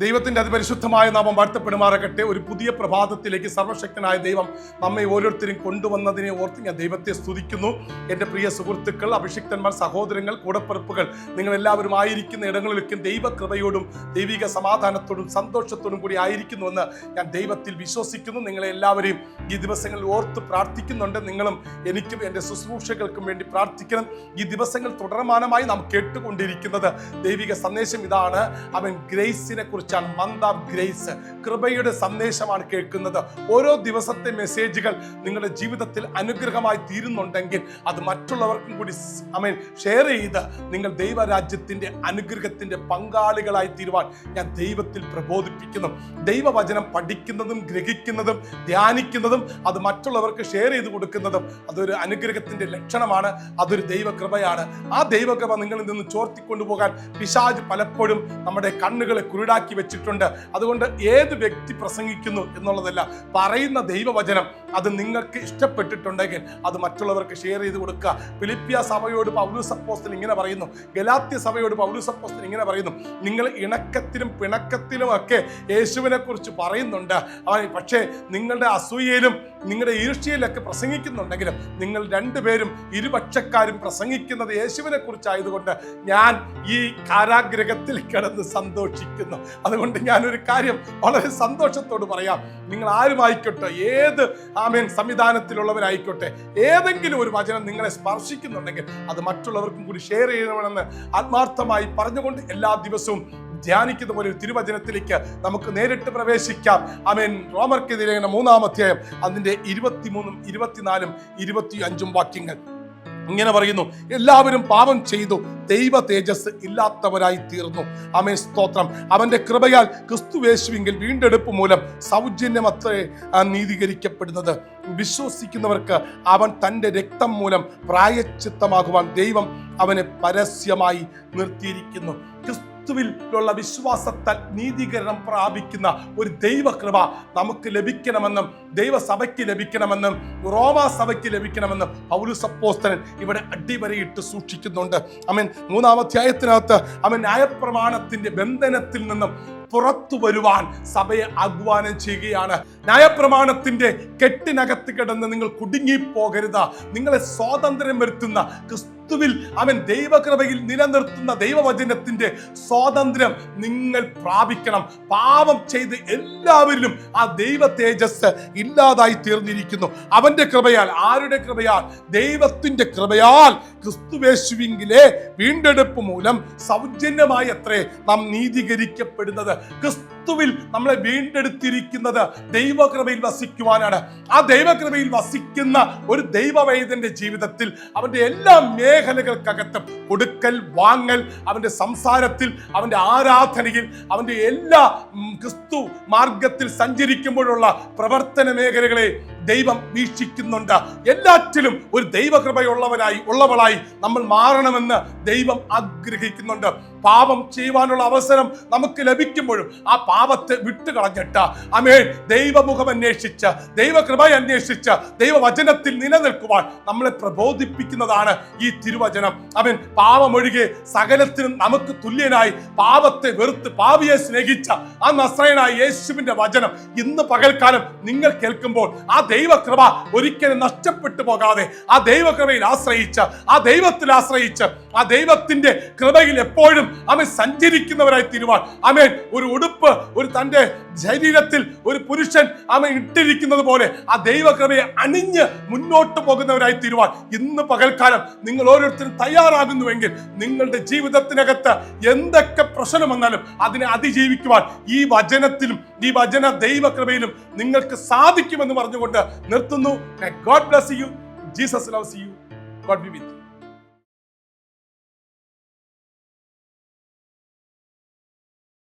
ദൈവത്തിന്റെ അതിപരിശുദ്ധമായ നാമം വാഴ്ത്തപ്പെടുമാറാകട്ടെ. ഒരു പുതിയ പ്രഭാതത്തിലേക്ക് സർവശക്തനായ ദൈവം നമ്മെ ഓരോരുത്തരും കൊണ്ടുവന്നതിനെ ഓർത്ത് ഞാൻ ദൈവത്തെ സ്തുതിക്കുന്നു. എന്റെ പ്രിയ സുഹൃത്തുക്കൾ അഭിഷിക്തന്മാർ സഹോദരങ്ങൾ കൂടപ്പിറപ്പുകൾ നിങ്ങളെല്ലാവരും ആയിരിക്കുന്ന ഇടങ്ങളിലേക്കും ദൈവകൃപയോടും ദൈവിക സമാധാനത്തോടും സന്തോഷത്തോടും കൂടി ആയിരിക്കുന്നുവെന്ന് ഞാൻ ദൈവത്തിൽ വിശ്വസിക്കുന്നു. നിങ്ങളെ എല്ലാവരെയും ഈ ദിവസങ്ങളിൽ ഓർത്ത് പ്രാർത്ഥിക്കുന്നുണ്ട്. നിങ്ങളും എനിക്കും എന്റെ ശുശ്രൂഷകൾക്കും വേണ്ടി പ്രാർത്ഥിക്കണം. ഈ ദിവസങ്ങൾ തുടർമാനമായി നാം കേട്ടുകൊണ്ടിരിക്കുന്നത് ദൈവിക സന്ദേശം ഇതാണ്. അവൻ ഗ്രേസിനെ കുറിച്ചാണ് മന്ത് ഓഫ് ഗ്രേസ് കൃപയുടെ സന്ദേശമാണ് കേൾക്കുന്നത്. ഓരോ ദിവസത്തെ മെസ്സേജുകൾ നിങ്ങളുടെ ജീവിതത്തിൽ അനുഗ്രഹമായി തീരുന്നുണ്ടെങ്കിൽ അത് മറ്റുള്ളവർക്കും കൂടി അമേൻ ഷെയർ ചെയ്ത് നിങ്ങൾ ദൈവരാജ്യത്തിന്റെ അനുഗ്രഹത്തിന്റെ പങ്കാളികളായി തീരുവാൻ ഞാൻ ദൈവത്തിൽ പ്രബോധിപ്പിക്കുന്നു. ദൈവവചനം പഠിക്കുന്നതും ഗ്രഹിക്കുന്നതും ധ്യാനിക്കുന്നതും അത് മറ്റുള്ളവർക്ക് ഷെയർ ചെയ്ത് കൊടുക്കുന്നതും അതൊരു അനുഗ്രഹത്തിന്റെ ലക്ഷണമാണ് അതൊരു ദൈവകൃപയാണ്. ആ ദൈവകൃപ നിങ്ങളിൽ നിന്ന് ചോർത്തിക്കൊണ്ടുപോകാൻ പിശാജ് പലപ്പോഴും നമ്മുടെ കണ്ണുകളെ കുരുടാക്കി വെച്ചിട്ടുണ്ട്. അതുകൊണ്ട് ഏത് വ്യക്തി പ്രസംഗിക്കുന്നു എന്നുള്ളതല്ല പറയുന്ന ദൈവവചനം അത് നിങ്ങൾക്ക് ഇഷ്ടപ്പെട്ടിട്ടുണ്ടെങ്കിൽ അത് മറ്റുള്ളവർക്ക് ഷെയർ ചെയ്ത് കൊടുക്കുക. ഫിലിപ്പിയ സഭയോട് പൗലുസപ്പോസ്തൻ ഇങ്ങനെ പറയുന്നു. ഗലാത്യ സഭയോട് പൗലുസപ്പോസ്തൻ ഇങ്ങനെ പറയുന്നു. നിങ്ങൾ ഇണക്കത്തിലും പിണക്കത്തിലും ഒക്കെ യേശുവിനെ കുറിച്ച് പറയുന്നുണ്ട്. അവൻ പക്ഷേ നിങ്ങളുടെ അസൂയയിലും നിങ്ങളുടെ ഈർഷ്യയിലൊക്കെ പ്രസംഗിക്കുന്നുണ്ടെങ്കിലും നിങ്ങൾ രണ്ടുപേരും ഇരുപക്ഷക്കാരും പ്രസംഗിക്കുന്നത് യേശുവിനെ കുറിച്ചായതുകൊണ്ട് ഞാൻ ഈ കാരാഗ്രഹത്തിൽ കിടന്ന് സന്തോഷിക്കുന്നു. അതുകൊണ്ട് ഞാനൊരു കാര്യം വളരെ സന്തോഷത്തോട് പറയാം. നിങ്ങൾ ആരുമായിക്കോട്ടെ ഏത് ആമേൻ സംവിധാനത്തിലുള്ളവരായിക്കോട്ടെ ഏതെങ്കിലും ഒരു വചനം നിങ്ങളെ സ്പർശിക്കുന്നുണ്ടെങ്കിൽ അത് മറ്റുള്ളവർക്കും കൂടി ഷെയർ ചെയ്യണമെന്ന് ആത്മാർത്ഥമായി പറഞ്ഞുകൊണ്ട് എല്ലാ ദിവസവും ധ്യാനിക്കുന്ന ഒരു തിരുവചനത്തിലേക്ക് നമുക്ക് നേരിട്ട് പ്രവേശിക്കാം. അമേൻ റോമർക്കെതിരെ മൂന്നാം അധ്യായം അതിന്റെ ഇരുപത്തിമൂന്നും ഇരുപത്തിനാലും ഇരുപത്തി അഞ്ചും വാക്യങ്ങൾ. ഇങ്ങനെ പറയുന്നു എല്ലാവരും പാപം ചെയ്തു ദൈവ തേജസ് ഇല്ലാത്തവരായി തീർന്നു. അമേ സ്തോത്രം. അവന്റെ കൃപയാൽ ക്രിസ്തു ക്രിസ്തുവേശുവിങ്കിൽ വീണ്ടെടുപ്പ് മൂലം സൗജന്യമത്രേ ആ, നീതീകരിക്കപ്പെടുന്നത്. വിശ്വസിക്കുന്നവർക്ക് അവൻ തന്റെ രക്തം മൂലം പ്രായച്ചിത്തമാകുവാൻ ദൈവം അവനെ പരസ്യമായി നിർത്തിയിരിക്കുന്നു. ക്രിസ്തുവിലുള്ള വിശ്വാസത്താൽ നീതീകരണം പ്രാപിക്കുന്ന ഒരു ദൈവകൃപ നമുക്ക് ലഭിക്കണമെന്നും ദൈവസഭയ്ക്ക് ലഭിക്കണമെന്നും റോമാ സഭയ്ക്ക് ലഭിക്കണമെന്നും പൗലുസപ്പോസ്തനൻ ഇവിടെ അടിവരയിട്ട് സൂക്ഷിക്കുന്നുണ്ട്. അമീൻ മൂന്നാം അധ്യായത്തിനകത്ത് അവൻ ന്യായപ്രമാണത്തിന്റെ ബന്ധനത്തിൽ നിന്നും പുറത്തു വരുവാൻ സഭയെ ആഹ്വാനം ചെയ്യുകയാണ്. ന്യായപ്രമാണത്തിന്റെ കെട്ടിനകത്ത് കിടന്ന് നിങ്ങൾ കുടുങ്ങിപ്പോകരുത്. നിങ്ങളെ സ്വാതന്ത്ര്യം വരുത്തുന്ന ക്രിസ്തുവിൽ അവൻ ദൈവകൃപയിൽ നിലനിർത്തുന്ന ദൈവവചനത്തിന്റെ സ്വാതന്ത്ര്യം നിങ്ങൾ പ്രാപിക്കണം. പാപം ചെയ്ത് എല്ലാവരിലും ആ ദൈവ തേജസ് ഇല്ലാതായി തീർന്നിരിക്കുന്നു. അവന്റെ കൃപയാൽ ആരുടെ കൃപയാൽ? ദൈവത്തിന്റെ കൃപയാൽ ക്രിസ്തുവേശുവിങ്കിലെ വീണ്ടെടുപ്പ് മൂലം സൗജന്യമായി അത്രേ നാം നീതീകരിക്കപ്പെടുന്നത്. 그. ക്രിസ്തുവിൽ നമ്മളെ വീണ്ടെടുത്തിരിക്കുന്നത് ദൈവകൃപയിൽ വസിക്കുവാനാണ്. ആ ദൈവകൃപയിൽ വസിക്കുന്ന ഒരു ദൈവവൈദ്യന്റെ ജീവിതത്തിൽ അവന്റെ എല്ലാ മേഖലകൾക്കകത്തും കൊടുക്കൽ വാങ്ങൽ അവന്റെ സംസാരത്തിൽ അവന്റെ ആരാധനയിൽ അവന്റെ എല്ലാ ക്രിസ്തു മാർഗത്തിൽ സഞ്ചരിക്കുമ്പോഴുള്ള പ്രവർത്തന മേഖലകളെ ദൈവം വീക്ഷിക്കുന്നുണ്ട്. എല്ലാറ്റിലും ഒരു ദൈവകൃപയുള്ളവനായി ഉള്ളവളായി നമ്മൾ മാറണമെന്ന് ദൈവം ആഗ്രഹിക്കുന്നുണ്ട്. പാപം ചെയ്യുവാനുള്ള അവസരം നമുക്ക് ലഭിക്കുമ്പോഴും ആ പാപത്തെ വിട്ടു കളഞ്ഞിട്ട് അമേ ദൈവമുഖം അന്വേഷിച്ച് ദൈവകൃപ അന്വേഷിച്ച് ദൈവവചനത്തിൽ നിലനിൽക്കുവാൻ നമ്മളെ പ്രബോധിപ്പിക്കുന്നതാണ് ഈ തിരുവചനം. അവൻ പാപമൊഴികെ സകലത്തിനും നമുക്ക് തുല്യനായി പാപത്തെ വെറുത്ത് പാപിയെ സ്നേഹിച്ച ആ നസ്രയനായ യേശുവിന്റെ വചനം ഇന്ന് പകൽക്കാലം നിങ്ങൾ കേൾക്കുമ്പോൾ ആ ദൈവകൃപ ഒരിക്കലും നഷ്ടപ്പെട്ടു പോകാതെ ആ ദൈവകൃപയിൽ ആശ്രയിച്ച് ആ ദൈവത്തിൽ ആശ്രയിച്ച് ആ ദൈവത്തിന്റെ കൃപയിൽ എപ്പോഴും അവൻ സഞ്ചരിക്കുന്നവരായി തീരുവാൻ. അവൻ ഒരു ഉടുപ്പ് ഒരു തന്റെ ശരീരത്തിൽ ഒരു പുരുഷൻ അവൻ ഇട്ടിരിക്കുന്നത് പോലെ ആ ദൈവകൃപയെ അണിഞ്ഞ് മുന്നോട്ട് പോകുന്നവരായി തീരുവാൻ. ഇന്ന് പകൽക്കാലം നിങ്ങൾ ഓരോരുത്തരും തയ്യാറാകുന്നുവെങ്കിൽ നിങ്ങളുടെ ജീവിതത്തിനകത്ത് എന്തൊക്കെ പ്രശ്നം വന്നാലും അതിനെ അതിജീവിക്കുവാൻ ഈ വചനത്തിലും ഈ വചന ദൈവകൃപയിലും നിങ്ങൾക്ക് സാധിക്കുമെന്ന് പറഞ്ഞുകൊണ്ട് നിർത്തുന്നു. God bless you Jesus loves you God be with